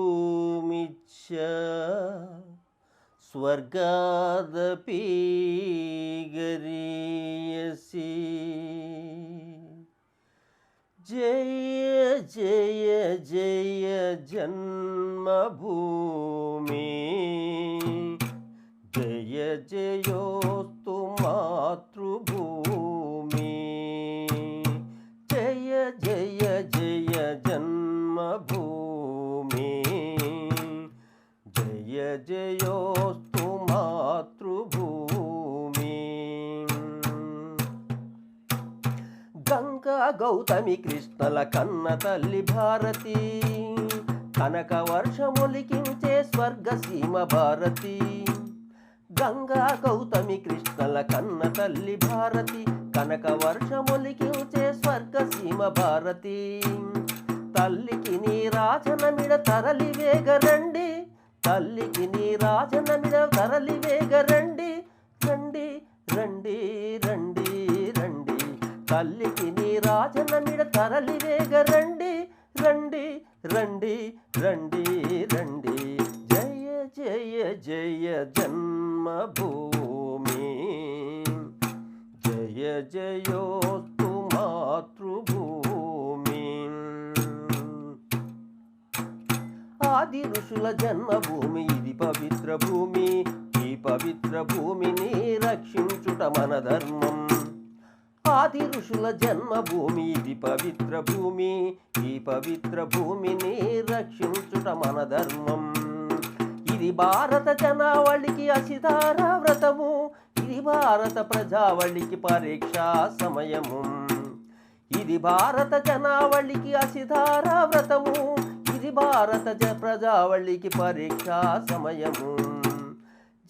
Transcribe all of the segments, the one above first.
జన్మభూమిచ్చ స్వర్గాదపి గరీయసి జయ జయ జయ జన్మభూమి జయ జయోస్తు మాతృభూమి జన్మభూమి జయ జయోస్తు మాతృభూమి. గంగా గౌతమి కృష్ణల కన్న తల్లి భారతి కనక వర్షములికించే స్వర్గ సీమ భారతి. గంగా గౌతమి కృష్ణల కన్న తల్లి భారతి కనక వర్షములికించే స్వర్గ సీమ భారతి. తల్లి రాజనమిడ తరలి వేగరండి తల్లికి నీ రాజనమిడ తరలి వేగరండి రండి. రండి రండి రండి తల్లికి నీ రాజనమిడ తరలి వేగరండి రండి రండి రండి రండి. జయ జయ జయ జన్మభూమి. జయ జయోస్తు మాతృభూమి. ఆది ఋషుల జన్మభూమి ఇది పవిత్ర భూమి. ఈ పవిత్ర భూమిని రక్షించుట మన ధర్మం. ఆది ఋషుల జన్మభూమి ఇది పవిత్ర భూమి. ఈ పవిత్ర భూమిని రక్షించుట మన ధర్మం. ఇది భారత జనావళికి అసిధార వ్రతము. ఇది భారత ప్రజావళికి పరీక్షా సమయము. ఇది భారత జనావళికి అసిధార వ్రతము. ఇది భారత జ ప్రజావళికి పరీక్షా సమయము.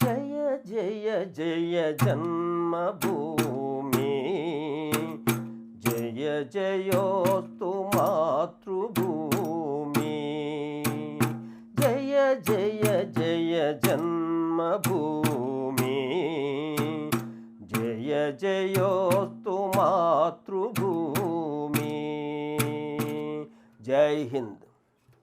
జయ జయ జయ జన్మభూమి. జయ జయోస్తు మాతృభూమి. జయ జయ జయ జన్మభూమి. జయ జయోస్తు మాతృభూమి. జై హింద్.